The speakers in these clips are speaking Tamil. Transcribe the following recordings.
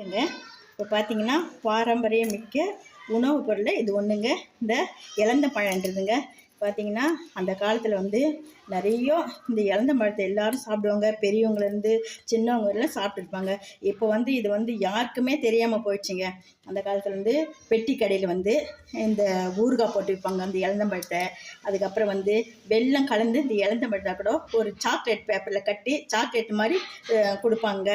இருக்குங்க. இப்போ பார்த்தீங்கன்னா பாரம்பரிய மிக்க உணவுப் பொருள் இது ஒன்றுங்க இந்த இலந்த பழன்றதுங்க. பார்த்தீங்கன்னா அந்த காலத்தில் வந்து நிறைய இந்த இழந்த பழத்தை எல்லாரும் சாப்பிடுவாங்க. பெரியவங்கலேருந்து சின்னவங்க எல்லாம் சாப்பிட்டுருப்பாங்க. இப்போ வந்து இது வந்து யாருக்குமே தெரியாமல் போயிடுச்சுங்க. அந்த காலத்தில் வந்து பெட்டி கடையில் வந்து இந்த ஊறுகாய் போட்டு விற்பாங்க அந்த இலந்தம்பழத்தை அதுக்கப்புறம் வந்து வெல்லம் கலந்து இந்த இலந்தம்பழத்தை கூட ஒரு சாக்லேட் பேப்பரில் கட்டி சாக்லேட் மாதிரி கொடுப்பாங்க.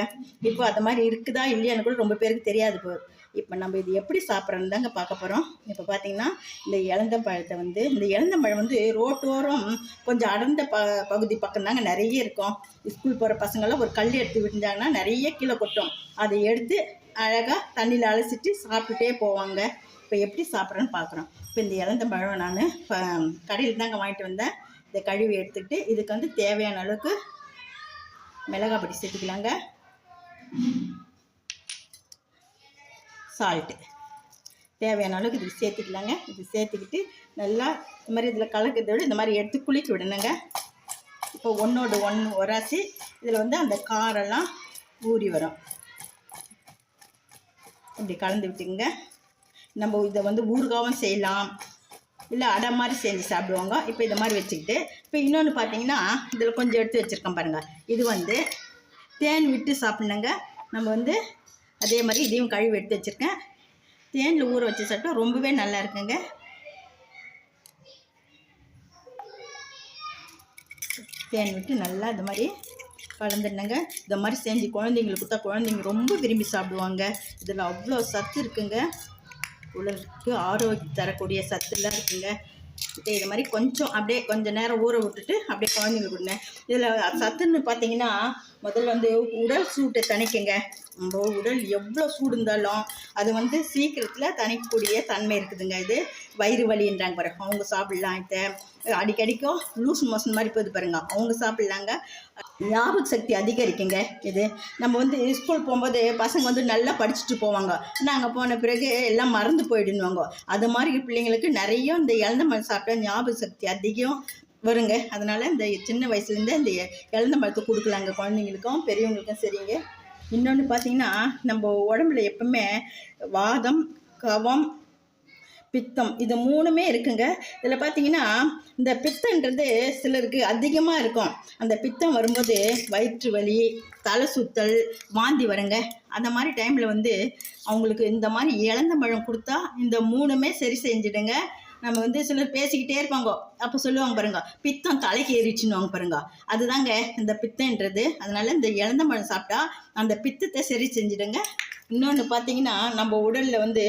இப்போ அது மாதிரி இருக்குதா இல்லையான்னு கூட ரொம்ப பேருக்கு தெரியாது இப்போ. இப்போ நம்ம இது எப்படி சாப்பிட்றோன்னு தாங்க பார்க்க போகிறோம் இப்போ பார்த்தீங்கன்னா இந்த இலந்தம்பழத்தை வந்து இந்த இலந்தம்பழம் வந்து ரோட்டோரம் கொஞ்சம் அடர்ந்த ப பகுதி பக்கம் தாங்க நிறைய இருக்கும். ஸ்கூல் போகிற பசங்களாம் ஒரு கல் எடுத்து விழுந்தாங்கன்னா நிறைய கீழே கொட்டும். அதை எடுத்து அழகாக தண்ணியில் அலசிட்டு சாப்பிட்டுட்டே போவாங்க. இப்போ எப்படி சாப்பிட்றேன்னு பார்க்குறோம் இப்போ இந்த இலந்தம்பழம் நான் கடையில் தாங்க வாங்கிட்டு வந்தேன். இதை கழுவி எடுத்துக்கிட்டு இதுக்கு வந்து தேவையான அளவுக்கு மிளகாய் பொடி சேர்த்துக்கலாங்க. சால்ட்டு தேவையான அளவுக்கு இதுக்கு சேர்த்துக்கலாங்க. இது சேர்த்துக்கிட்டு நல்லா இந்த மாதிரி இதில் கலக்கிறத விட இந்த மாதிரி எடுத்து குளிக்க விடணுங்க. இப்போ ஒன்றோடு ஒன்று உராசி இதில் வந்து அந்த காரெல்லாம் ஊறி வரும். இப்படி கலந்து விட்டுங்க நம்ம இதை வந்து ஊறுகாவும் செய்யலாம். இல்லை அடை மாதிரி செஞ்சு சாப்பிடுவாங்க. இப்போ இதை மாதிரி வச்சுக்கிட்டு இப்போ இன்னொன்று பார்த்தீங்கன்னா இதில் கொஞ்சம் எடுத்து வச்சுருக்கேன் பாருங்கள் இது வந்து தேன் விட்டு சாப்பிட்ணுங்க. நம்ம வந்து அதே மாதிரி இதையும் கழுவி எடுத்து வச்சுருக்கேன். தேனில் ஊற வச்ச சட்டம் ரொம்பவே நல்லா இருக்குங்க. தேன் விட்டு நல்லா இந்த மாதிரி கலந்துடணுங்க. இந்த மாதிரி செஞ்சு குழந்தைங்களுக்கு கொடுத்தா குழந்தைங்க ரொம்ப விரும்பி சாப்பிடுவாங்க. இதில் அவ்வளோ சத்து இருக்குங்க. உடலுக்கு ஆரோக்கியம் தரக்கூடிய சத்துலாம் இருக்குங்க. இப்போ இது மாதிரி கொஞ்சம் அப்படியே கொஞ்சம் நேரம் ஊற விட்டுட்டு அப்படியே குழந்தைங்களுக்கு கொடுங்க. இதில் சத்துன்னு பார்த்தீங்கன்னா முதல்ல வந்து உடல் சூட்டை தணிக்குங்க. நம்ம உடல் எவ்வளோ சூடு இருந்தாலும் அது வந்து சீக்கிரத்தில் தணிக்கக்கூடிய தன்மை இருக்குதுங்க இது. வயிறு வலின்றாங்க பாருங்க. அவங்க சாப்பிட்லாம் இதை அடிக்கடிக்கும் லூஸ் மோஷன் மாதிரி போகுது பாருங்க. அவங்க சாப்பிட்லாங்க. ஞாபக சக்தி அதிகரிக்குங்க இது. நம்ம வந்து ஸ்கூல் போகும்போது பசங்க வந்து நல்லா படிச்சுட்டு போவாங்க. நாங்கள் போன பிறகு எல்லாம் மறந்து போயிடுவாங்க. அது மாதிரி பிள்ளைங்களுக்கு நிறைய இந்த இழந்த மண் சாப்பிட்டா ஞாபக சக்தி அதிகம். வருங்க. அதனால் இந்த சின்ன வயசுலேருந்தே இந்த இழந்த மரத்தை கொடுக்கலாங்க குழந்தைங்களுக்கும் பெரியவங்களுக்கும் சரிங்க. இன்னொன்று பார்த்தீங்கன்னா நம்ம உடம்புல எப்பவுமே வாதம் கவம் பித்தம் இது மூணுமே இருக்குங்க. இதில் பார்த்தீங்கன்னா இந்த பித்தன்றது சிலருக்கு அதிகமாக இருக்கும். அந்த பித்தம் வரும்போது வயிற்று வலி தலை சுத்தல் வாந்தி வருங்க. அந்த மாதிரி டைமில் வந்து அவங்களுக்கு இந்த மாதிரி இழந்த பழம் கொடுத்தா இந்த மூணுமே சரி செஞ்சிடுங்க. நம்ம வந்து சிலர் பேசிக்கிட்டே இருப்பாங்க. அப்போ சொல்லுவாங்க பாருங்க பித்தம் தலைக்கு ஏறிச்சுன்னுவாங்க பாருங்க. அதுதாங்க இந்த பித்தன்றது அதனால இந்த இழந்த பழம் சாப்பிட்டா அந்த பித்தத்தை சரி செஞ்சிடுங்க. இன்னொன்று பார்த்தீங்கன்னா நம்ம உடலில் வந்து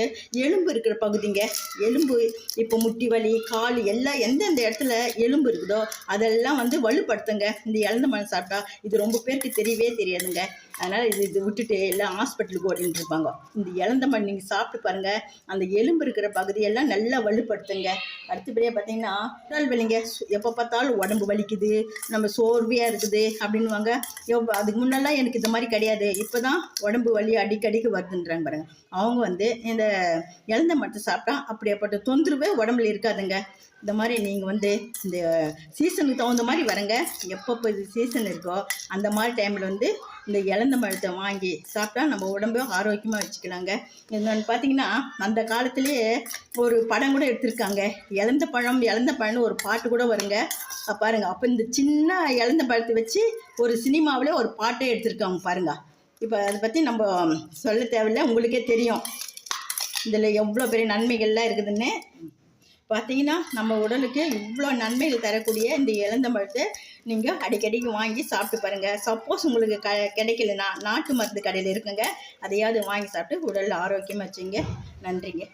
எலும்பு இருக்கிற பகுதிங்க. எலும்பு இப்போ முட்டி வலி கால் எல்லாம் எந்தெந்த இடத்துல எலும்பு இருக்குதோ அதெல்லாம் வந்து வலுப்படுத்துங்க. இந்த இழந்த மழை சாப்பிட்டா இது ரொம்ப பேருக்கு தெரியவே தெரியாதுங்க. அதனால் இது இது விட்டுட்டு எல்லாம் ஹாஸ்பிட்டலுக்கு ஓடிட்டு இருப்பாங்க. இந்த இழந்த மண் நீங்கள் சாப்பிட்டு பாருங்கள் அந்த எலும்பு இருக்கிற பகுதியெல்லாம் நல்லா வலுப்படுத்துங்க. அடுத்தபடியாக பார்த்தீங்கன்னா உடல் வலிங்க. எப்போ பார்த்தாலும் உடம்பு வலிக்குது. நம்ம சோர்வையாக இருக்குது அப்படின்வாங்க எவ் அதுக்கு முன்னெல்லாம் எனக்கு இந்த மாதிரி கிடையாது. இப்போ தான் உடம்பு வலி அடிக்கடிக்கு வருதுன்றாங்க பாருங்க. அவங்க வந்து இந்த இழந்த மட்டை சாப்பிட்டா அப்படியேப்பட்ட தொந்தரவே உடம்புல இருக்காதுங்க. இந்த மாதிரி நீங்கள் வந்து இந்த சீசனுக்கு தகுந்த மாதிரி வரங்க. எப்பப்போ இது சீசன் இருக்கோ அந்த மாதிரி டைமில் வந்து இந்த இழந்த பழத்தை வாங்கி சாப்பிட்டா நம்ம உடம்பு ஆரோக்கியமாக வச்சுக்கலாங்க. என்னென்னு பார்த்தீங்கன்னா அந்த காலத்திலேயே ஒரு படம் கூட எடுத்திருக்காங்க. இழந்த பழம் இழந்த பழம்னு ஒரு பாட்டு கூட வருங்க. பாருங்கள் பாருங்க. அப்போ இந்த சின்ன இழந்த பழத்தை வச்சு ஒரு சினிமாவிலே ஒரு பாட்டே எடுத்திருக்காங்க பாருங்கள் இப்போ அதை பற்றி நம்ம சொல்ல தேவையில்லை. உங்களுக்கே தெரியும். இதில் எவ்வளோ பெரிய நன்மைகள்லாம் இருக்குதுன்னு. பார்த்தீங்கன்னா நம்ம உடலுக்கு இவ்வளோ நன்மைகள் தரக்கூடிய இந்த இளந்தம்பழத்தை நீங்கள் அடிக்கடிக்கு வாங்கி சாப்பிட்டு பாருங்கள் சப்போஸ் உங்களுக்கு க கிடைக்கலனா நாட்டு மருந்து கடையில் இருக்குங்க. அதையாவது வாங்கி சாப்பிட்டு உடல் ஆரோக்கியமாக வச்சுங்க. நன்றிங்க.